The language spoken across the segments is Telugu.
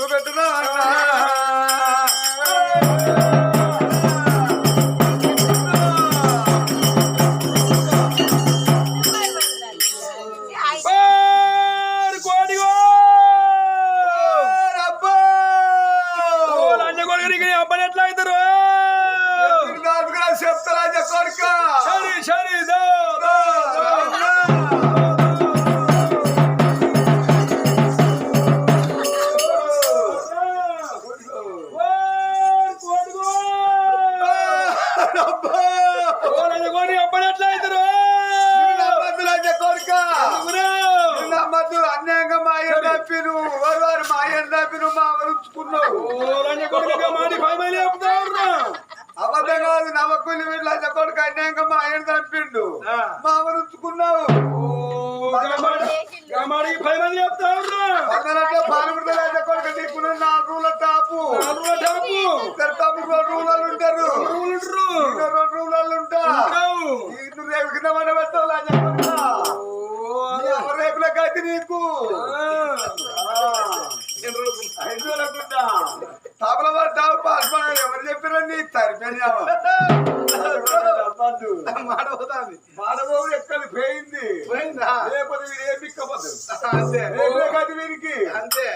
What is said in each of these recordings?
తల్లి ఎవరో ఫైవ్ మైల్ చెప్తారు అబద్ధం కాదు నమ్మకుని వీళ్ళ అన్యాయంగా ఆ. మా ఉంచుకున్నావు గమాడికి పది మంది చెప్తారు అందరంటే పాల్గొంటే రాజ కొడుకు నీకున్న నాలుగు రూల టాపు. ఇద్దరు తమ్ముడు రెండు రూలలు ఉంటారు. ఇంకా రెండు రూలలు ఉంటా. ఇటు రేపు కింద మన పెట్టావు రాజ కొడుక. ఎవరు రేపులకు అయితే నీకు ఎవరు చెప్పారండి తరిపోయావా మాడబోతాంది మాడబోదు ఎక్కడ పోయింది. పోయిందా? లేకపోతే వీడు ఏ పిక్కపోతుంది అంతే. రేపులకైతే వీరికి అంతే.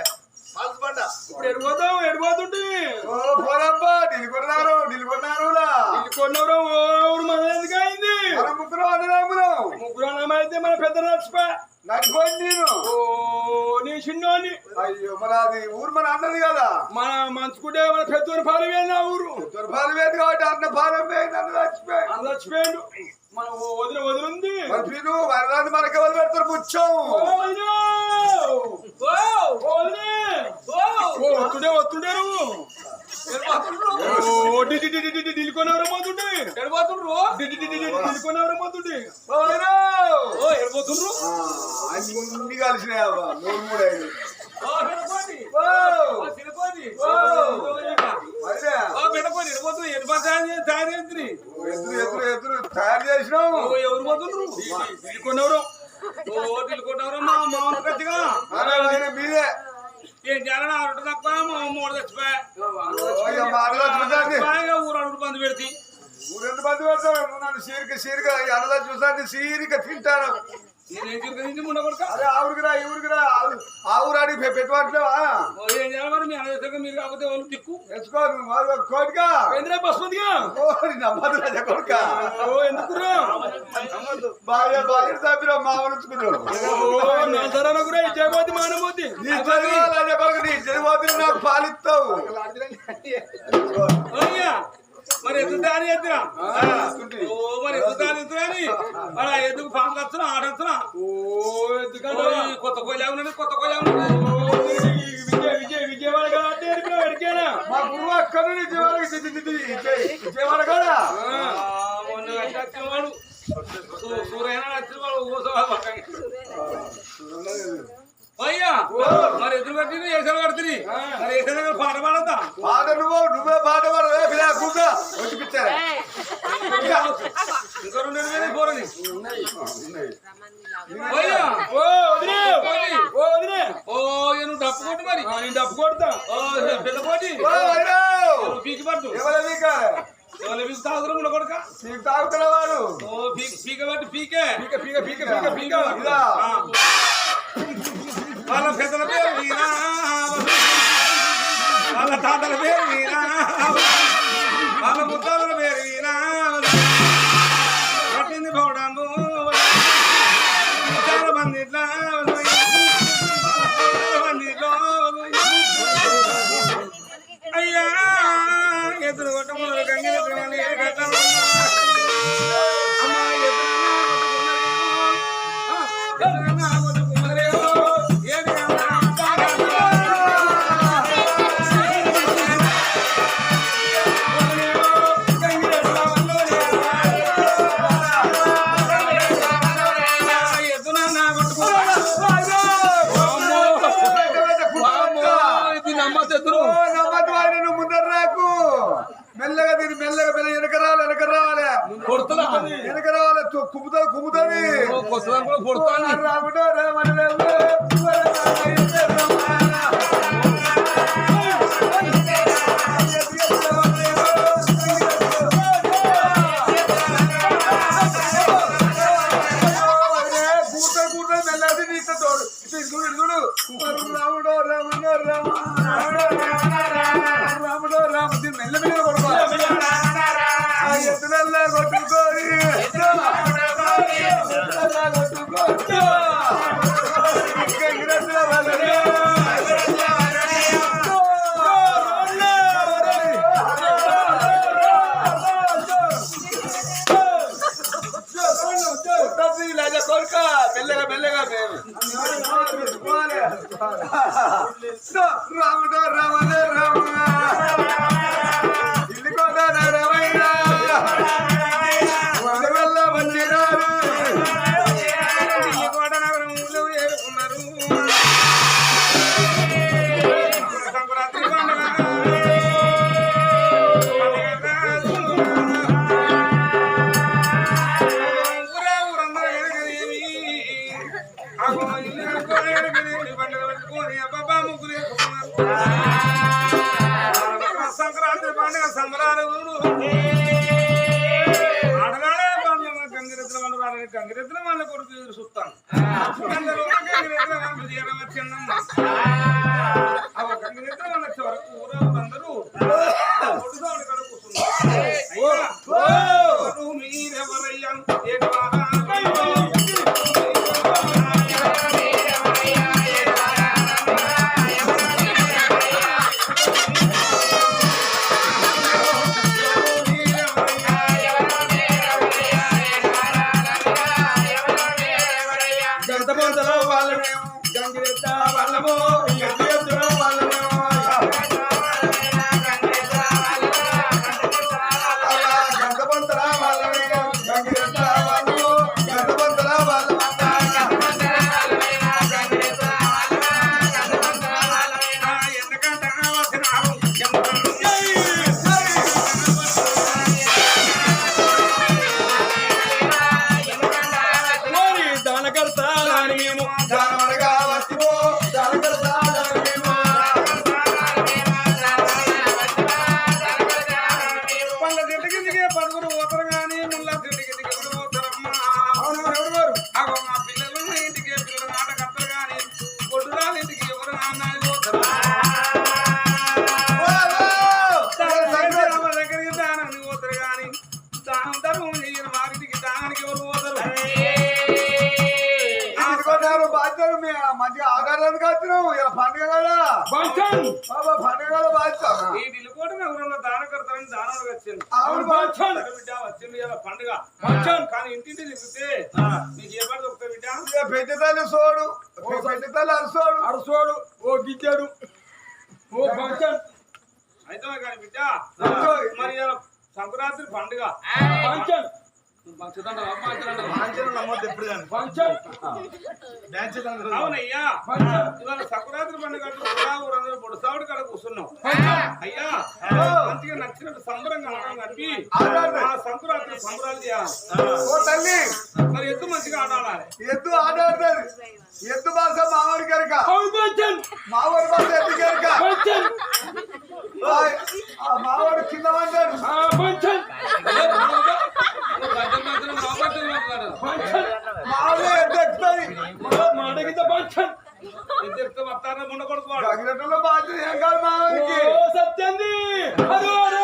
పాల్స్ పండ ఇప్పుడు ఎడిపోతావు ఎడిపోతుంటే ఓ పోరబ్బా నిలుకొన్నారు నిలుకొన్నారు మన ఎందుకు అయింది? మన ముగ్గురు అన్నమైతే మన పెద్ద నడిచిపా. నడిపోయింది నేను. ఓ నీ చిన్నోని. అయ్యో మరి అది ఊరు మన అన్నది కదా. మన మంచుకుంటే మన పెద్దోని పాలు ఆ ఊరు. దుర్భాలు వేది కాబట్టి అన్న పోయింది అన్న చచ్చిపోయి అన్న చచ్చిపోయాడు మన వదిన వదిలింది మీరు వరదాన్ని మనకి ఎవరు పెడతారు ముచ్చం వస్తుండే వస్తుండే నువ్వు. నిలుకొనేవరం పోతుండే ఎడిపోతుండ్రు నిలుకొనేవరం పోతుండే ఓ ఎడిపోతుండ్రు అన్ని కలిసినాయి మూడు మూడు ఐదు తయారు చేసినావు ఓ ఎవరు పోతుండ్రు ఓ తిలుకుంటారు మా మీదే ఏం చేయాలని ఆరుట తప్ప మా మూడు చచ్చిపోయా ఓ, ఇక మాటలు చూసాండి ఊరు అడుగు పంది పెడితే ఊరెంత మంది పెడతారు నన్ను సీరిక సీరిక అరే ఆ ఊరికి రా ఈ ఊరికి రా. ఆ ఊరు- ఆ ఊరు అడిగి పె- పెట్టుబడిలేవా ఓ ఏం చేయాలి మరి? మీ అన్నదగ్గర మీరు కాకపోతే వాళ్ళు దిక్కు తెచ్చుకో నువ్వు మరి ఒక కోటిగా ఏంద్రా బస్మతిగా ఓరి నమ్మదు రాజా కొడుక. ఓ ఎందుకురా? బాగా బాగా తప్పిన మామ ఉంచుకున్నాడు. ఓ నల్సరాన గురా జయమోతి మానమోతి నీ చదివా రాజా కొడుకు నీ చదిపోతున్నా నాకు పాలిస్తావు. మరి ఎద్దు దాని ఎద్దురా. ఓ మరి ఎద్దు దాని ఎద్దురాని మరి ఆ ఎద్దుకు పాములు వస్తున్నా ఆట వస్తున్నా ఓ ఓయ్, కొత్త కోయిలా ఉన్నది కొత్త కోయిలా ఉన్నది. విజయ విజయ విజయవాడ మా గురువు అక్కడ కూడా మంచిగా వచ్చినాం ఇలా పండుగ కదా బాబా పండుగ కదా బాధ్యత ఈ దిల్లుకోట నగరంలో దానకర్తలని వచ్చింది. బిడ్డ ఇలా పండుగ. కానీ ఇంటింటి తిరిగితే నీకు ఏ పడి దొరుకుతా బిడ్డ? ఇక పెద్ద తల్లి సోడు. పెద్ద తల్లి అరసోడు. అరసోడు. ఓ గిచ్చాడు ఓ ఫంక్షన్ అయితే కానీ బిడ్డ. మరి సంక్రాంతి పండుగ. ఫంక్షన్ అవునయ్యా ఇవాళ సంక్రాంతి పండుగ ఊరా ఊరందరూ పొడుసావుడు కాడ కూర్చున్నాం అయ్యా మంచిగా నచ్చినట్టు సంబరంగా ఆడడం కలిపి ఆ సంక్రాంతి సంబరాలు చేయాలి మరి ఎద్దు మంచిగా ఆడాలి ఎద్దు ఆడాడుతుంది ఎద్దు భాష మావాడి కనుక అవును మావాడి భాష ఎద్దు కనుక మావాడు కింద పడ్డాడు ఆ ఫంక్షన్ ఫంక్షన్ మావాడు ఎద్దు ఎక్కుతుంది మాడగిత ఫంక్షన్ ఇద్దరితో వస్తారని ఉండకూడదు వాడు తగినట్టులో బాధ్యత ఏం కాదు మావాడికి ఓ సత్యంది అదో అదో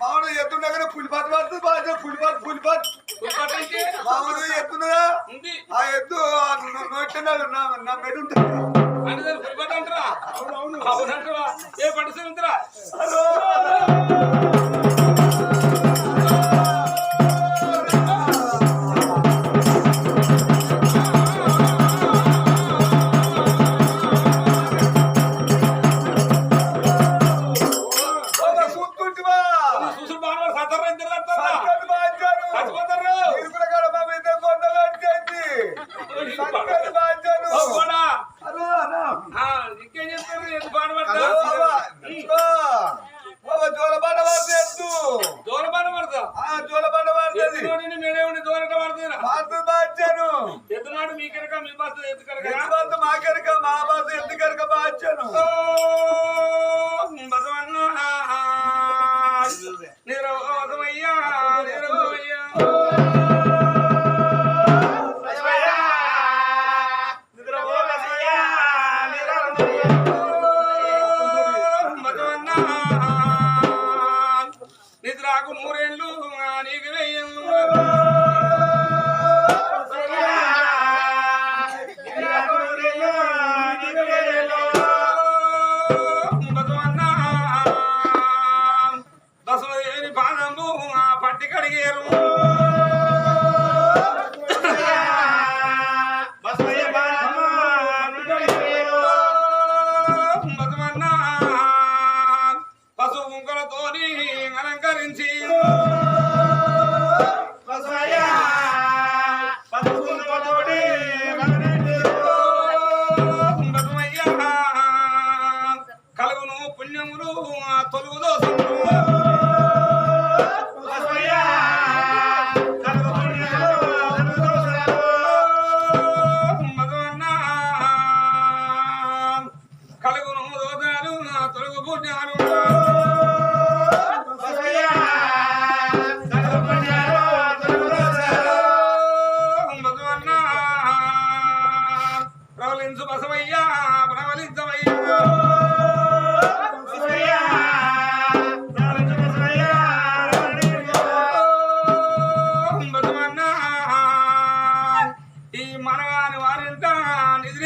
మామూలు దగ్గర పులిపాటు పడుతుంది పులిపాటు పులిపాటు పులిపట్టంటే మామూలు ఎత్తున్నదా? ఉంది. ఆ ఎద్దు నొట్టినాడు నా మెడ ఉంటుంది. అవునంటారా ఏ పట్టు మా కనుక మా బాధ ఎందుకనుక బాధ్యను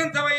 Президента войны.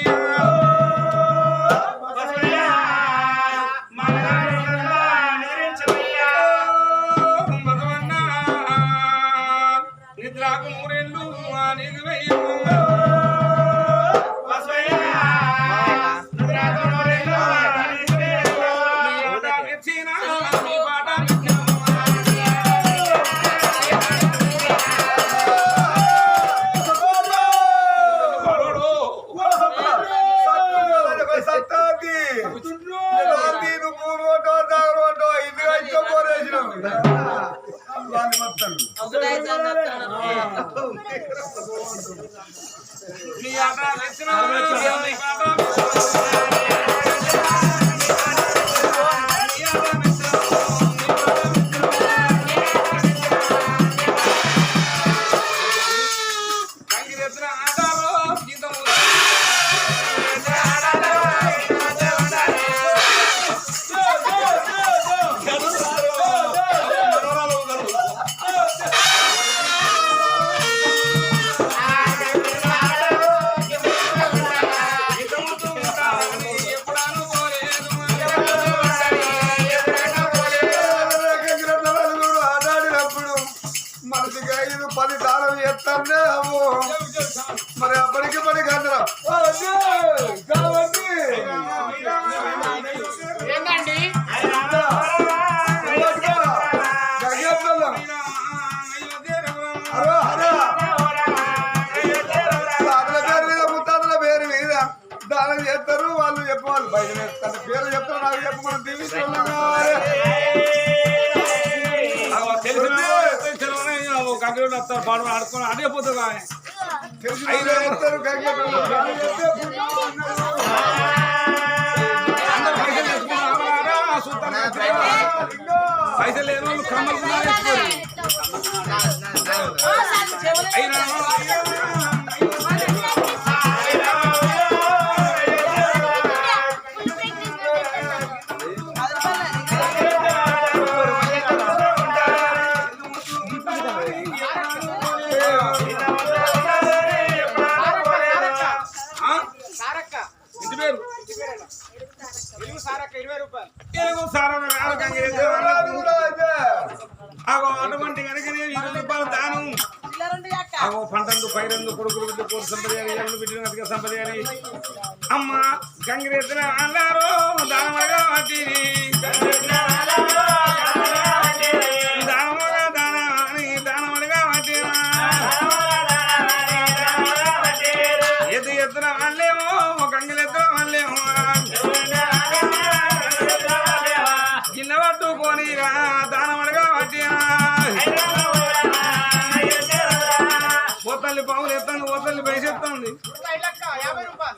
దానం చేస్తారు వాళ్ళు చెప్పవాలి బయట తన పేరు చెప్తారు నాకు చెప్ప మనం తెలియదు పాడు ఆడుకొని అదే పోతుంది పైసలు లేని వాళ్ళు కమ్మలు అయినా అటువంటి కనుకనే ఇరవై రూపాయలు దానం. అగో పంటందు పైరందు కొడుకులు బిడ్డ కోరు సంపదయాలి ఎల్లు బిడ్డను అతిగా సంపదయాలి అమ్మ గంగిరెత్తిన అల్లారో దానమగా వాటిని ఎత్తున వాళ్ళేమో గంగిరెత్తిన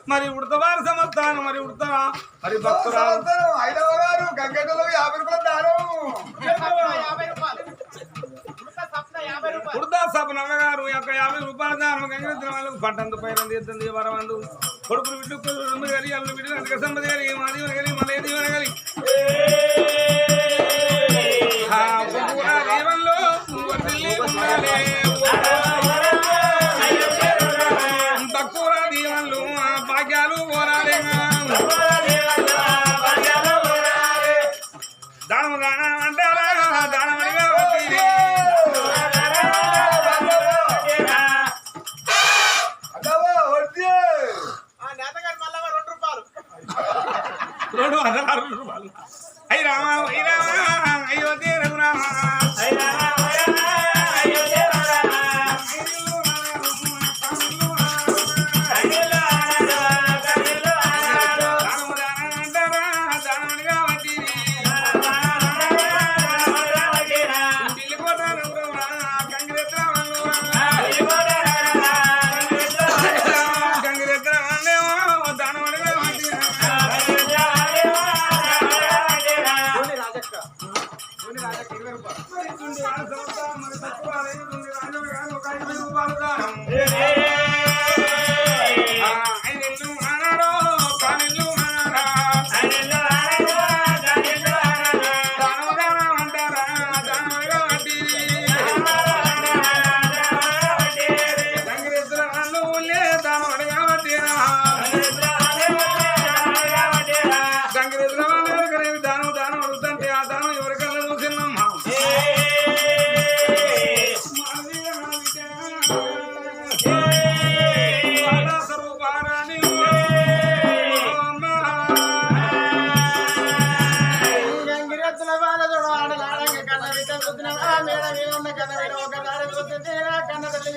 మరి ఉడతవారు సమస్తాను మరి ఉడతారా మరి భక్తురాలు. ఐదవ గారు గంగలో యాభై రూపాయలు దారం ఉడతా సభ నవ్వగారు యొక్క యాభై రూపాయలు దానం గంగిన వాళ్ళకు పట్టందు పైన తీర్థం దేవరవందు కొడుకులు విట్లు కలిగి అల్లు విడిన సంపద కలిగి మాదేవన కలిగి మలేదేవన కలిగి.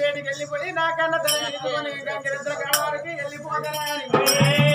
ఏడికి వెళ్ళిపోయి నా కన్న తల్లి గంగిరెద్దుల కాడవారికి వెళ్ళిపోతాను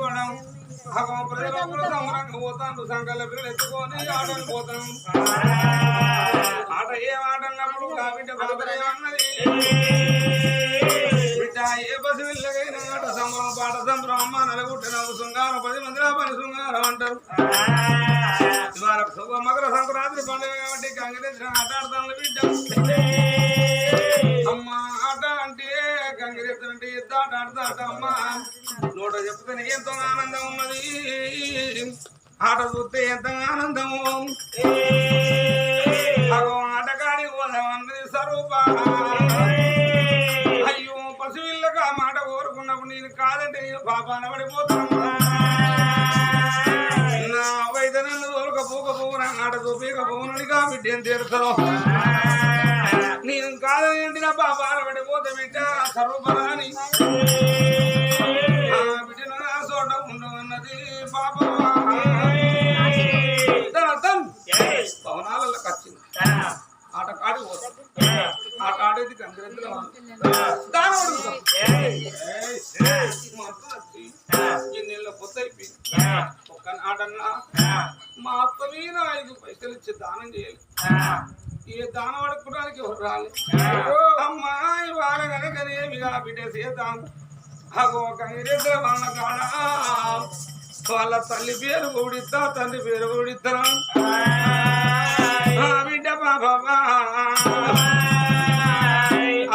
నిలబడం అగో ప్రజలు సంబరంగా పోతాను సంఘాల పిల్లలు ఎత్తుకొని ఆటను పోతాం. ఆట ఏం ఆట బిడ్డ అన్నది. ఏ బస్సు వెళ్ళగైనా ఆట పాట సంబరం. అమ్మ నలుగుట్టినప్పుడు శృంగారం పది మంది పని శృంగారం అంటారు. ఇవాళ మకర సంక్రాంతి పండుగ కాబట్టి ఆట ఆడతాను బిడ్డ. అమ్మా గంగిరెద్దు అంటే ఎద్దు ఆట ఆడతాట అమ్మ నోట చెప్తే ఎంతో ఆనందం ఉన్నది ఆట చూస్తే ఎంత ఆనందము అగో ఆటగాడి పోదామన్నది స్వరూప అయ్యో పశువులకు ఆ మాట కోరుకున్నప్పుడు నేను కాదంటే నేను పాపాన పడిపోతాను నా వైద్య నన్ను తోలుక పోక పోవునా ఆట చూపేక పోవునని బిడ్డ ఏం తీరుతావు నేను కాదని నా పాపాన పడిపోతే బిడ్డ నా చోట ఉండవన్నది భవనాలలో ఆట కాడి పోతాం ఆట ఆడేది కంకరెద్దుల దాని అడుగుతాం ఎన్నేళ్ళ అయిపోయింది. ఒక్క నాడన్నా మా అత్త మీద ఐదు పైసలు ఇచ్చి దానం చేయాలి. ఏ దానం అడుక్కోవడానికి ఎవరు రాలి? అమ్మాయి వాళ్ళ కనుకనేమిగా బిడ్డ సీతాం. అగో వాళ్ళ కాడ? వాళ్ళ తల్లి పేరు ఊడిస్తా తండ్రి పేరు ఊడిస్తారా ఆ బిడ్డ బాబా.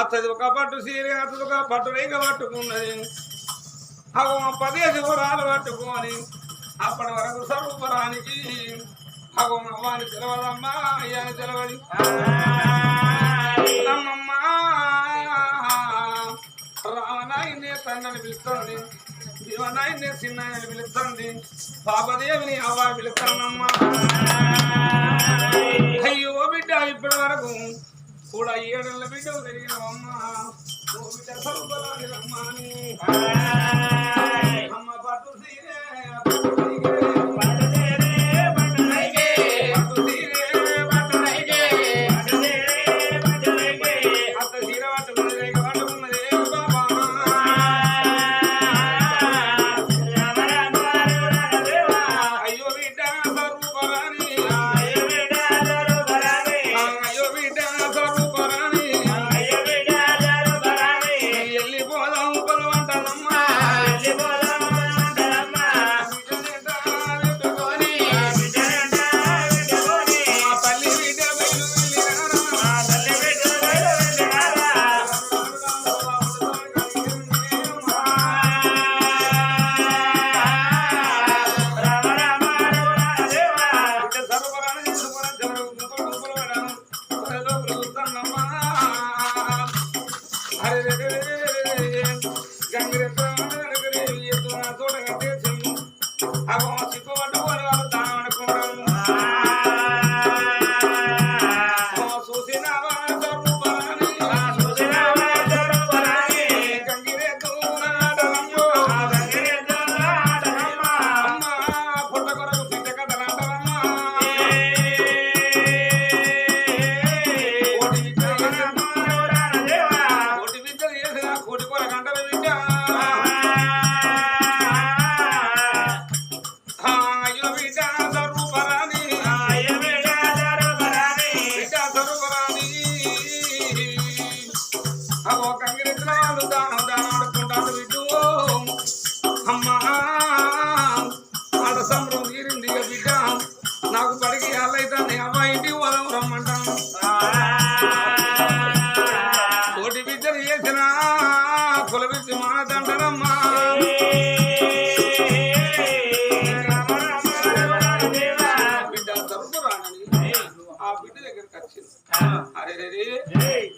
అతది ఒక పట్టు సీర అతది ఒక పట్టు రేఖ పట్టుకున్నది. అగో పదేసి వరాలు పట్టుకొని అప్పటి వరకు స్వరూపరానికి అగో అవ్వాని తెలవదమ్మా అయ్యాని తెలవది అమ్మమ్మ రామనాయనే తండ్రిని పిలుస్తుంది. శివనాయనే చిన్నాయని పిలుస్తుంది పాపదేవిని అవ్వ పిలుస్తానమ్మా అయ్యో బిడ్డ ఇప్పటి వరకు కూడా ఏడేళ్ళ బిడ్డ తిరిగిన అమ్మ ఓ బిడ్డ సరుపరాని రమ్మని అమ్మ పట్టు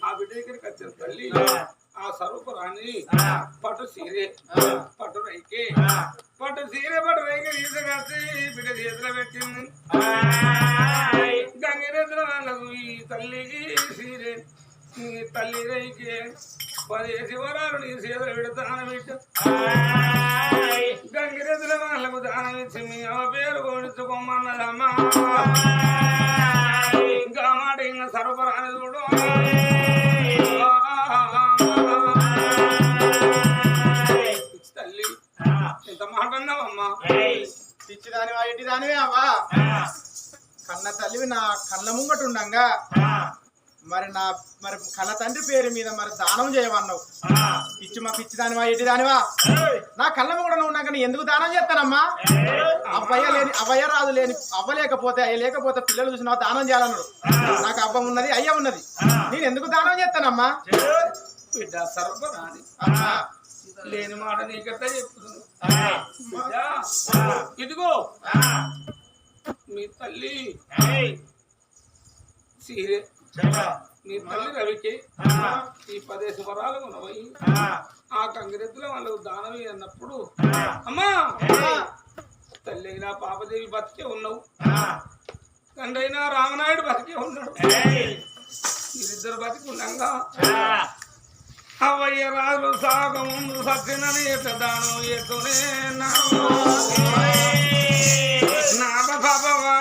ఆ బిడ్డ దగ్గరికి వచ్చింది తల్లి. ఆ. స్వరూపురాని పట్టు సీరే పట్టు రైకే పట్టు సీరే పట్టు రైకే తీసుకొచ్చి బిడ్డ చేతిలో పెట్టింది. గంగిరెద్దుల ఈ తల్లికి సీరే నీ తల్లి రైకే. పదేసి వరాలు నీ చేతులు పెడతాను బిడ్డ గంగిరెద్దుల వాళ్ళకు దానం ఇచ్చి మీ పేరు కొనుచ్చుకోమన్నదమ్మా. ఇంకా సరఫరాని చూడు తల్లి. ఎంత మాట అన్నావమ్మా? పిచ్చి దానివా ఇంటి దానివే అవ్వా? కన్న తల్లివి నా కళ్ళ ముంగట ఉండంగా. మరి నా మరి కన్న తండ్రి పేరు మీద మరి దానం చేయమన్నావు. పిచ్చి మా పిచ్చి దానివా ఎట్టి దానివా నా కళ్ళ కూడా నువ్వు నాకు ఎందుకు దానం చేస్తానమ్మా? అవ్వయ్య లేని అవ్వయ్య రాదు లేని అవ్వ లేకపోతే అయ్య లేకపోతే పిల్లలు చూసినా దానం చేయాలన్నాడు. నాకు అవ్వ ఉన్నది అయ్య ఉన్నది. నేను ఎందుకు దానం చేస్తానమ్మా? బిడ్డ సర్వరాని అమ్మా, లేని మాట నీకట్ట చెప్తున్నాను ఇదిగో. మీ తల్లి సీరే మీ తల్లి రవికి ఈ పదేసి వరాలు ఉన్నవి ఆ. కంగిరెద్దులో వాళ్ళకు దానవి అన్నప్పుడు అమ్మా! తల్లి అయినా పాపదేవి బతికే ఉన్నావు. తండ్రి అయినా రామనాయుడు బతికే ఉన్నాడు. వీరిద్దరు బతికి ఉండగా అవయ్య రాజు సాగు ముందు సత్యనని దానం ఎత్తునే నామ బాబవా